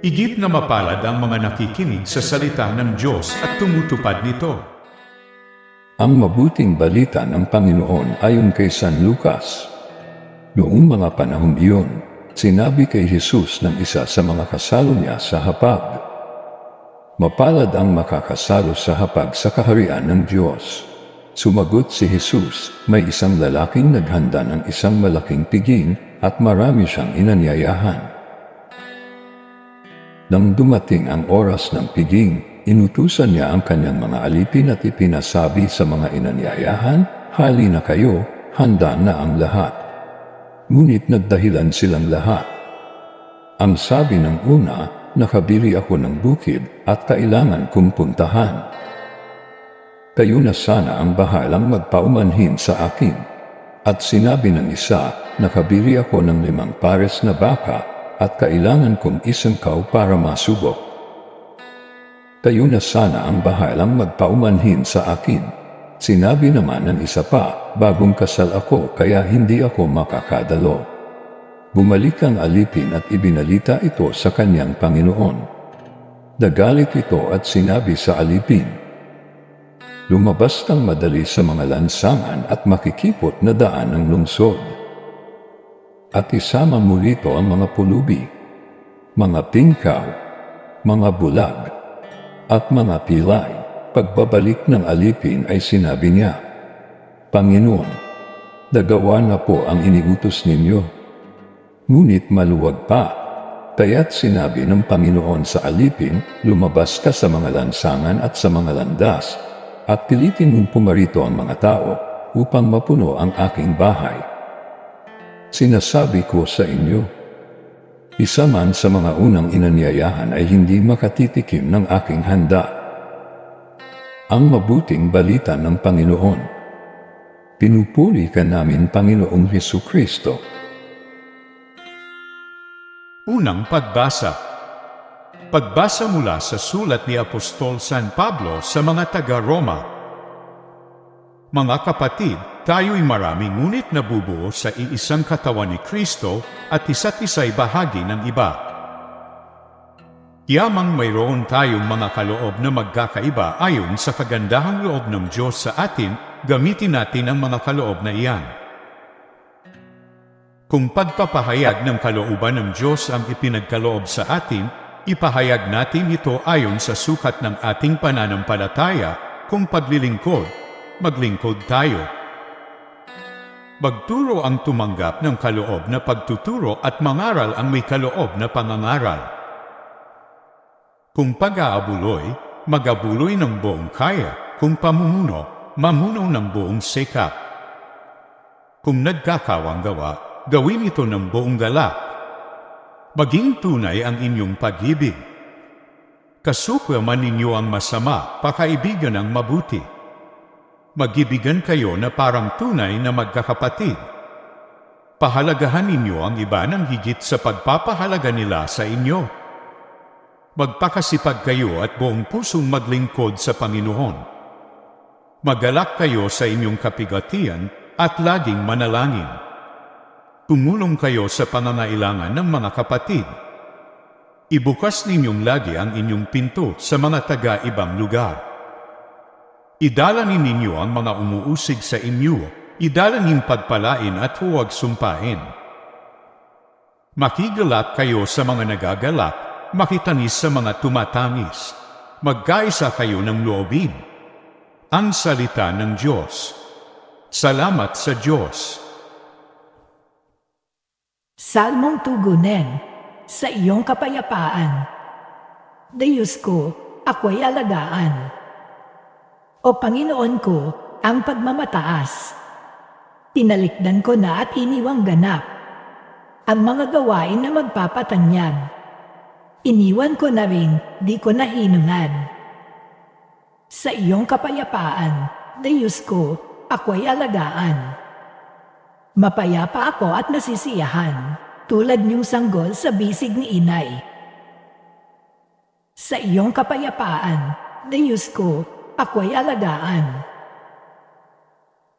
Igit na mapalad ang mga nakikinig sa salita ng Diyos at tumutupad nito. Ang mabuting balita ng Panginoon ayon kay San Lucas. Noong mga panahon iyon, sinabi kay Jesus ng isa sa mga kasalo niya sa hapag, Mapalad ang makakasalo sa hapag sa kaharian ng Diyos. Sumagot si Jesus, may isang lalaking naghanda ng isang malaking piging at marami siyang inanyayahan. Nang dumating ang oras ng piging, inutusan niya ang kanyang mga alipin at ipinasabi sa mga inanyayahan, Hali na kayo, handa na ang lahat. Ngunit nagdahilan silang lahat. Ang sabi ng una, nakabili ako ng bukid at kailangan kong puntahan. Kayo na sana ang bahalang magpaumanhin sa akin. At sinabi ng isa, nakabili ako ng limang pares na baka at kailangan kong isangkaw para masubok. Kayo na sana ang bahalang magpaumanhin sa akin. Sinabi naman ng isa pa, bagong kasal ako kaya hindi ako makakadalo. Bumalik ang alipin at ibinalita ito sa kanyang Panginoon. Nagalit ito at sinabi sa alipin, Lumabas kang madali sa mga lansangan at makikipot na daan ng lungsod at isama mo rito ang mga pulubi, mga tingkaw, mga bulag, at mga pilay. Pagbabalik ng alipin ay sinabi niya, Panginoon, nagawa na po ang iniutos ninyo. Ngunit maluwag pa, kaya't sinabi ng Panginoon sa alipin, lumabas ka sa mga lansangan at sa mga landas, at pilitin mong pumarito ang mga tao upang mapuno ang aking bahay Sinasabi ko sa inyo, isa man sa mga unang inanyayahan ay hindi makatitikim ng aking handa. Ang mabuting balita ng Panginoon. Pinupuri ka namin, Panginoong Heso Kristo. Unang pagbasa Pagbasa mula sa sulat ni Apostol San Pablo sa mga taga-Roma. Mga kapatid, tayo'y marami ngunit nabubuo sa iisang katawan ni Kristo at isa't isa'y bahagi ng iba. Yamang mayroon tayong mga kaloob na magkakaiba ayon sa kagandahang loob ng Diyos sa atin, gamitin natin ang mga kaloob na iyan. Kung pagpapahayag ng kalooban ng Diyos ang ipinagkaloob sa atin, ipahayag natin ito ayon sa sukat ng ating pananampalataya kung paglilingkod, maglingkod tayo Magturo ang tumanggap ng kaloob na pagtuturo at mangaral ang may kaloob na pangangaral. Kung pag-aabuloy, mag-abuloy ng buong kaya. Kung pamumuno, mamuno ng buong sikap. Kung nagkakawang gawa, gawin ito ng buong galak. Maging tunay ang inyong pag-ibig. Kasukwa man ninyo ang masama, pakaibigan ang mabuti Magibigan kayo na parang tunay na magkakapatid. Pahalagahan ninyo ang iba ng higit sa pagpapahalaga nila sa inyo. Magpakasipag kayo at buong pusong maglingkod sa Panginoon. Magalak kayo sa inyong kapigatian at laging manalangin. Tumulong kayo sa pangangailangan ng mga kapatid. Ibukas ninyong lagi ang inyong pinto sa mga taga-ibang lugar Idalanin ninyo ang mga umuusig sa inyo, idalanin pagpalain at huwag sumpain. Makigalak kayo sa mga nagagalak, makitanis sa mga tumatanis. Magkaisa kayo ng loobin. Ang salita ng Diyos. Salamat sa Diyos. Salmong tugunen sa iyong kapayapaan. Diyos ko, ako'y alagaan. O Panginoon ko, ang pagmamataas. Tinalikdan ko na at iniwang ganap. Ang mga gawain na magpapatanyag. Iniwan ko na rin, di ko nahinungan. Sa iyong kapayapaan, Diyos ko, ako'y alagaan. Mapayapa ako at nasisiyahan, tulad niyong sanggol sa bisig ni inay. Sa iyong kapayapaan, Diyos ko, ako'y alagaan.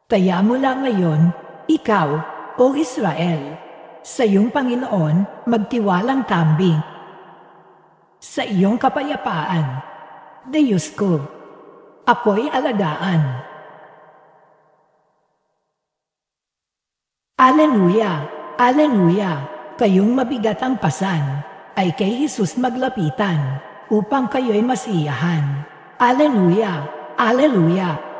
Kaya mula ngayon, ikaw, O Israel, sa iyong Panginoon, magtiwalang tambing. sa iyong kapayapaan. Diyos ko, ako'y alagaan. Aleluya! Aleluya! Kayong mabigat ang pasan ay kay Jesus maglapitan upang kayo'y masiyahan. Aleluya! Aleluya!